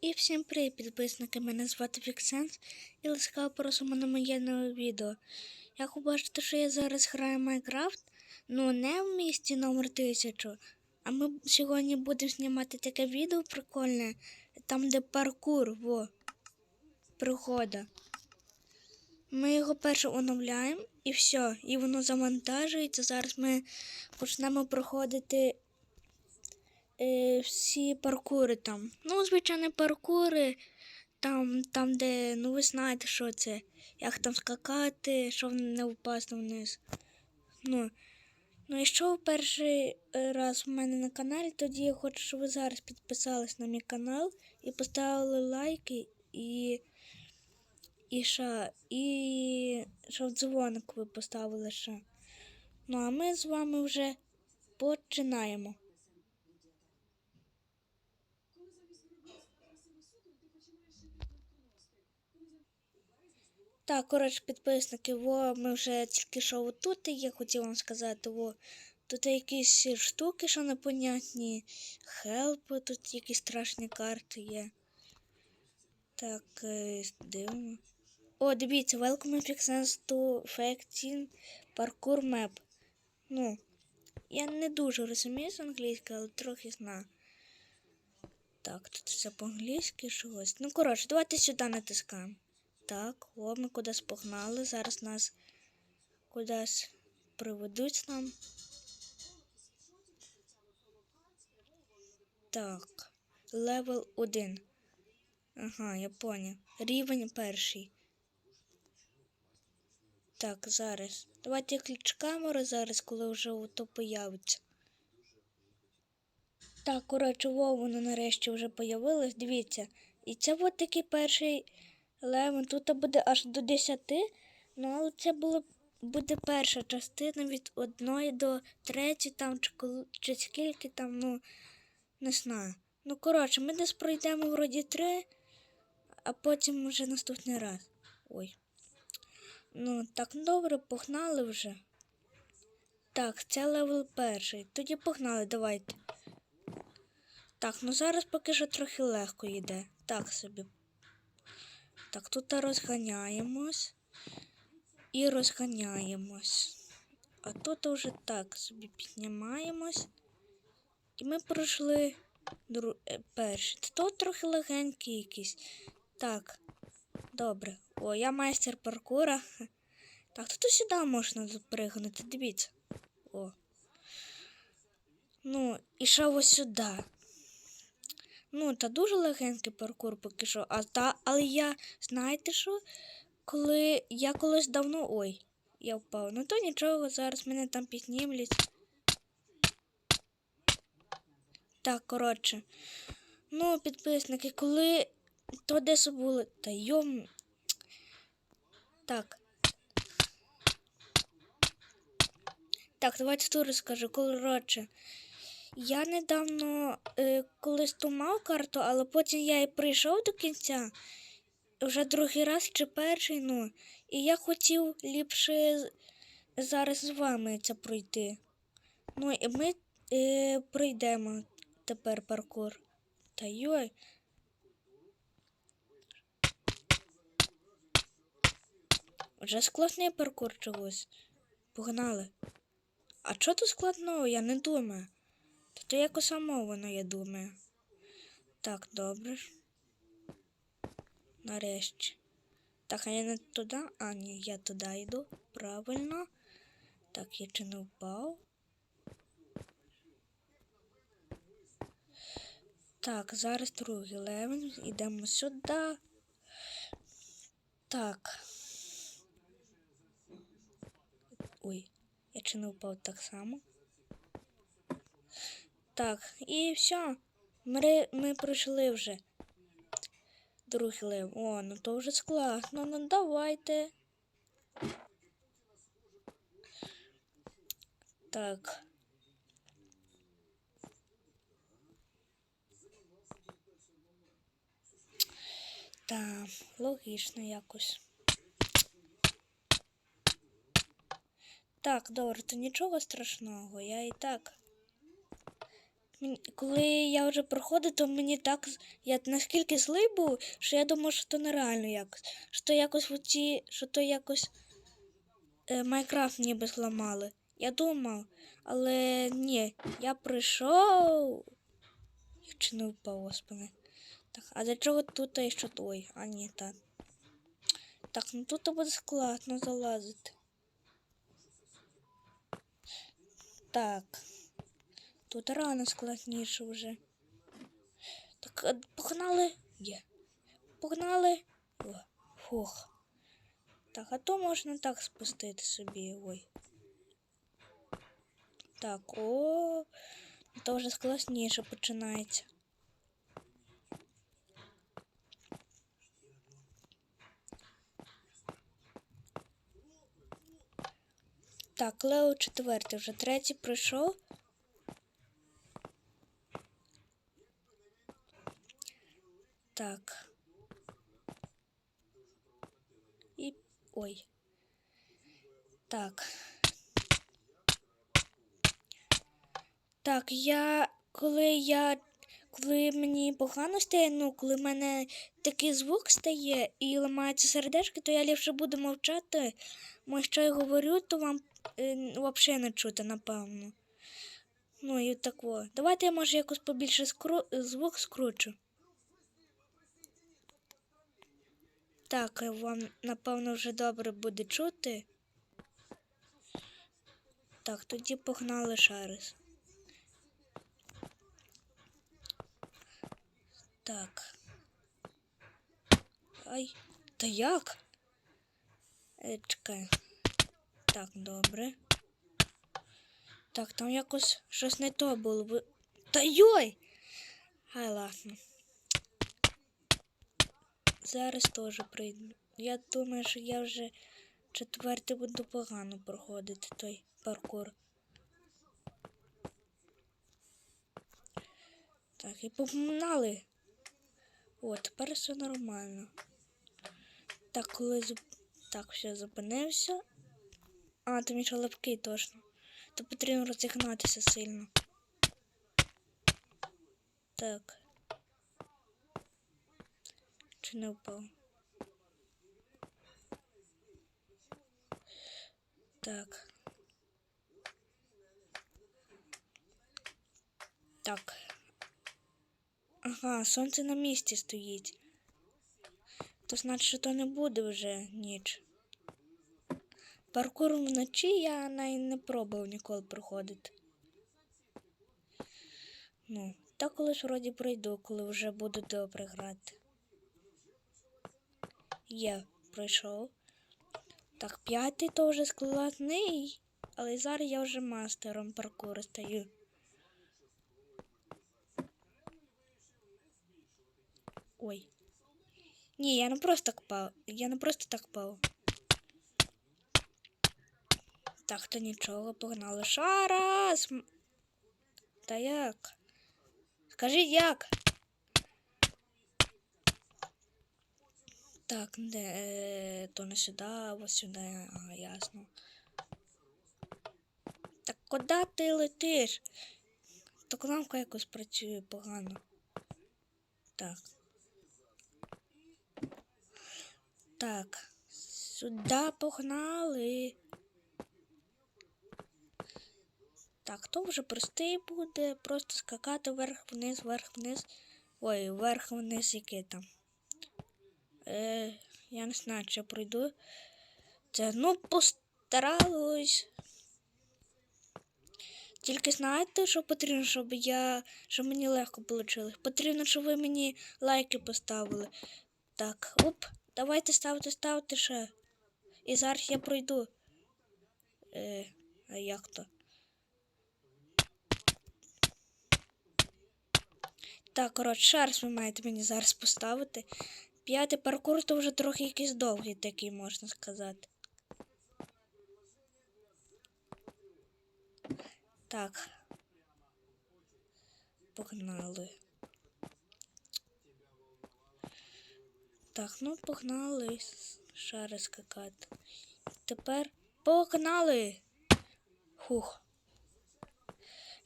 І всім привіт, підписники! Мене звати Віксенс і ласкаво просимо на моє нове відео. Як ви бачите, що я зараз граю Майнкрафт, ну не в місті номер 1000, а ми сьогодні будемо знімати таке відео прикольне, там де паркур, во, пригода. Ми його перше оновляємо і все, і воно завантажується. Зараз ми почнемо проходити е, всі паркури там. Ну, звичайно, паркури, там, там, де, ну ви знаєте, що це, як там скакати, щоб не впасти вниз. Ну, ну і перший е, раз в мене на каналі, тоді я хочу, щоб ви зараз підписались на мій канал і поставили лайки і. І ще, і щоб дзвоник ви поставили ще. Ну, а ми з вами вже починаємо. Так, коротше, підписники, во, ми вже тільки що тут, і я хотів вам сказати, во, тут якісь штуки, що непонятні, хелпи, тут якісь страшні карти є. Так, е, дивимо. О, дивіться, Welcome Fixens to Facting Parkour Map. Ну, я не дуже розумію з англійської, але трохи знаю. Так, тут все по-англійськи щось. Ну, коротше, давайте сюди натискаємо. Так, о, ми кудись погнали. Зараз нас кудись приведуть нам. Так, левел 1. Ага, я поняв. Рівень перший. Так, зараз. Давайте ключ камери зараз, коли вже ото появиться. Так, коротше, во, воно нарешті вже появилось. Дивіться. І це от такий перший левел. Тут буде аж до 10, ну але це було, буде перша частина від 1 до 3, там, чи, чи скільки там, ну, не знаю. Ну, коротше, ми десь пройдемо вроді 3, а потім вже наступний раз. Ой. Ну, так добре, погнали вже. Так, це левел перший. Тоді погнали, давайте. Так, ну зараз поки що трохи легко йде. Так собі. Так, тут розганяємось і розганяємось. А тут вже так собі піднімаємось. І ми пройшли дру... е, перший. Тут трохи легенький якийсь. Так, добре. О, я майстер паркура. Так, тут сюди можна запригнути, дивіться. О. Ну, і ще ось сюди. Ну, та дуже легенький паркур поки що. А та, але я, знаєте що? Коли я колись давно. Ой, я впав. Ну то нічого, зараз мене там піднімлять. Так, коротше. Ну, підписники, коли то десь були. Та йом. Так. Так, давайте тут розкажу. Коротше. Я недавно е, колись ту мав карту, але потім я і прийшов до кінця. Вже другий раз чи перший, ну. І я хотів ліпше зараз з вами це пройти. Ну і ми е, пройдемо тепер паркур. Та йой. Вже складний паркур чогось. Погнали. А чого тут складного, я не думаю. То якось само воно, я думаю. Так, добре. Нарешті. Так, а я не туди? А, ні, я туди йду. Правильно. Так, я чи не впав? Так, зараз другий левел. Йдемо сюди. Так. Ой, я чи не впав так само. Так, і все. Ми, ми пройшли вже. Другий лев. О, ну то вже складно. Ну давайте. Так. Так, логічно якось. Так, добре, то нічого страшного, я і так коли я вже проходив, то мені так я наскільки злий був, що я думав, що то нереально якось. Що то якось в ці, що то якось е, Майнкрафт ніби зламали. Я думав, але ні, я прийшов. Я чи не впав. Так, а для чого тут і що той? А ні, так. Так, ну тут буде складно залазити. Так. Тут рано складніше вже. Так, е, погнали. Є. Погнали. Фух. Так, а то можна так спустити собі. Ой. Так, о, то вже складніше починається. Так, Лео четвертий, вже третій пройшов. Так. І. Ой. Так. Так, я. Коли я. Коли мені погано стає, ну, коли в мене такий звук стає і ламається сердечко, то я ліпше буду мовчати. Бо що я говорю, то вам е, взагалі не чути, напевно. Ну і тако. Давайте я може якось побільше скру... звук скручу. Так, е, вам, напевно, вже добре буде чути. Так, тоді погнали раз. Так. Ай, та як? Е, чекай. Так, добре. Так, там якось щось не то було. Та йой! Ай, ладно. Зараз теж прийду. Я думаю, що я вже четвертий буду погано проходити той паркур. Так, і погнали. О, тепер все нормально. Так, коли зуп... Так, все, зупинився. А, там ще лапки точно. То потрібно розігнатися сильно. Так. Чи не впав? Так. Так. Ага, сонце на місці стоїть. То значить, що то не буде вже ніч. Паркур вночі я навіть не пробував ніколи проходити. Ну, та колись вроді пройду, коли вже буду добре грати. Є, пройшов. Так, п'ятий то вже складний, але зараз я вже мастером паркуру стаю. Ой. Ні, я не просто так пав. Я не просто так пав. Так, то нічого, погнали. Раз. Та як? Скажіть як? Так, де е, то не сюди, а сюди, ага, ясно. Так куди ти летиш? То кнопка якось працює погано. Так. Так. Сюди погнали. Так, то вже простий буде. Просто скакати вверх-вниз, вверх-вниз. Ой, вверх-вниз, яке там. Е, я не знаю, чи пройду. Це, ну, постаралась. Тільки знаєте, що потрібно, щоб я. щоб мені легко вийшло. Потрібно, щоб ви мені лайки поставили. Так, оп, давайте ставте, ставте ще. І зараз я пройду. Е, а як то? Так, коротше, раз ви маєте мені зараз поставити. П'ятий паркур то вже трохи якийсь довгий такий, можна сказати. Так. Погнали. Так, ну погнали. Раз скакати. Тепер погнали. Хух.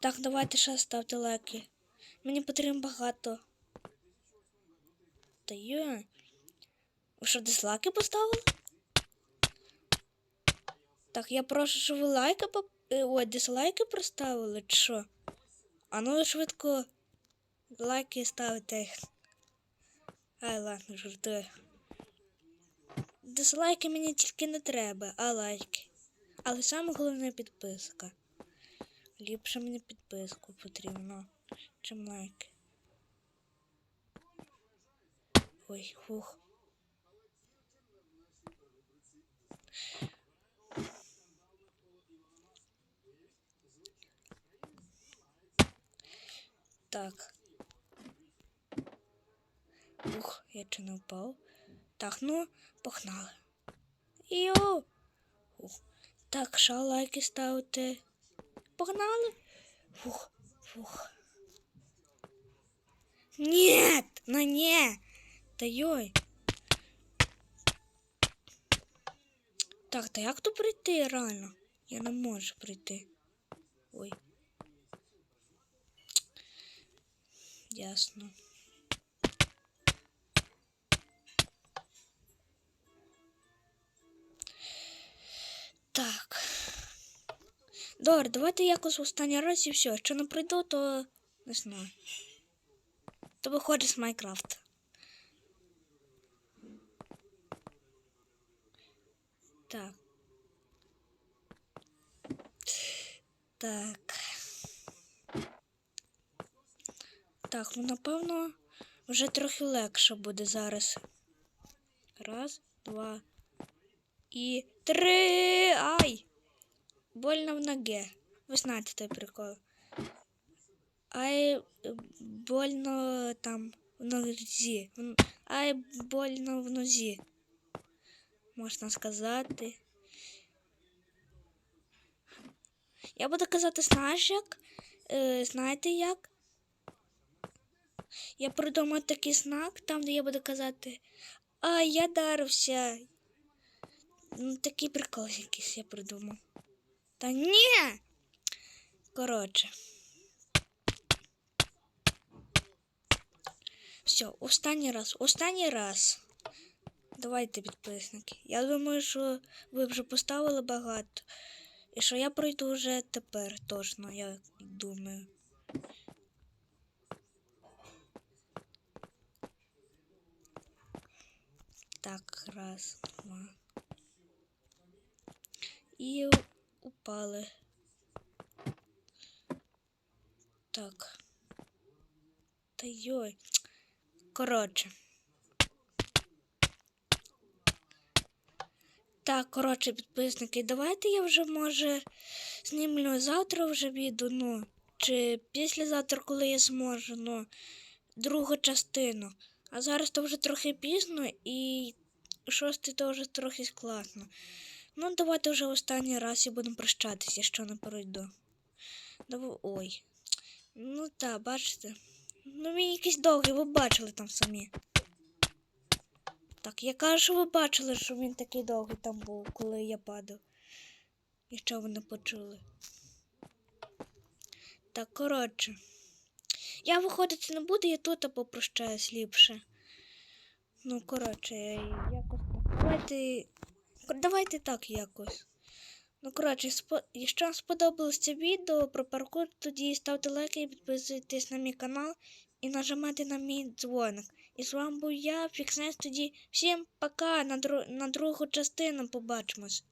Так, давайте ще ставте лайки. Мені потрібно багато. Та є. Ви що, дизлайки поставили? Так, я прошу, щоб ви лайки поп... е, Ой, дизлайки проставили, чи що? А ну швидко лайки ставте. Ай, ладно, жартую. Дизлайки мені тільки не треба, а лайки. Але саме головне підписка. Ліпше мені підписку потрібно, чим лайки. Ой, хух. Так. Ух, я чи не впав. Так, ну, погнали. Йоу! Ух. Так, що лайки ставити? Погнали? Фух, фух. Нет, ну не. Та йой. Так, та як тут прийти реально? Я не можу прийти. Ой. Ясно. Так. Добре, давайте якось в останній раз і все. Якщо не прийду, то не знаю. То виходить з Майнкрафта. Так. Так. Так, ну напевно, вже трохи легше буде зараз. Раз, два і три. Ай! Больно в ноге. Ви знаєте той прикол. Ай, больно там в нозі. Ай, больно в нозі. Можна сказати. Я буду казати, знаєш як? Е, знаєте як? Я придумав такий знак, там, де я буду казати. А, я дарився. Ну, такий прикол якийсь я придумав. Та ні. Коротше. Все, останній раз, останній раз. Давайте, підписники. Я думаю, що ви вже поставили багато. І що я пройду вже тепер точно, я думаю. Так, раз, два. І упали. Так. Та йой. Коротше. Так, коротше, підписники, давайте я вже, може, знімлю завтра вже відео, ну, чи післязавтра, коли я зможу, ну, другу частину. А зараз то вже трохи пізно і шостий то вже трохи складно. Ну, давайте вже останній раз і будемо прощатися, якщо не пройду. Дав... Ой. Ну так, бачите. Ну він якийсь довгий, ви бачили там самі. Так, я кажу, що ви бачили, що він такий довгий там був, коли я падав. Якщо ви не почули. Так, коротше. Я виходити не буду, я тут попрощаюсь ліпше. Ну, коротше, якось так. Давайте. Давайте так якось. Ну, коротше, спо... якщо вам сподобалось це відео про паркур, тоді ставте лайки підписуйтесь на мій канал і нажимайте на мій дзвоник. І з вами був я, Фікснес. Тоді всім пока на, дру... на другу частину побачимось.